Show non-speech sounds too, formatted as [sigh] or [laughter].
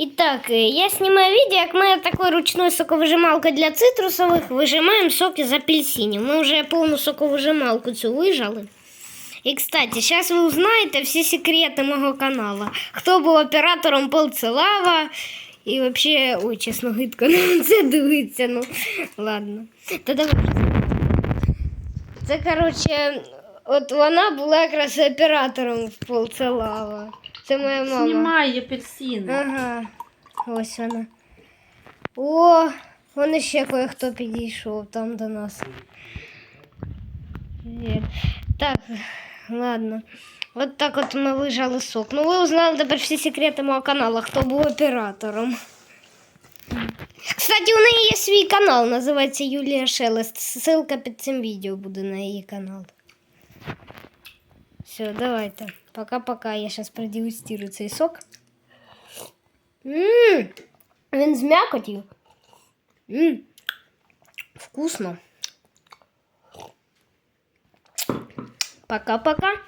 Итак, э, я снимаю видео, как мы такой ручной соковыжималкой для цитрусовых выжимаем соки из апельсинів. Ми вже повну соковыжималку цю вижали. І, кстати, зараз ви узнаєте всі секрети мого каналу. Хто був оператором Полцелава. І взагалі, ой, чесно, гидко [laughs] на це дивиться. Ну, ладно. Та давай. Це, коротше, от вона була якраз оператором в Полцелава. Це моя мама. Знімай апельсин. Ага, ось вона. О, вон ще кое-хто підійшов там до нас. Так, ладно. От так от ми вижали сок. Ну, ви узнали тепер всі секрети мого каналу, хто був оператором. Кстати, у неї є свій канал, називається Юлія Шелест. Ссылка під цим відео буде на її канал. Все, давайте. Пока-пока. Я сейчас продегустирую цей сок. Ммм, він з м'якотью. Ммм, вкусно. Пока-пока.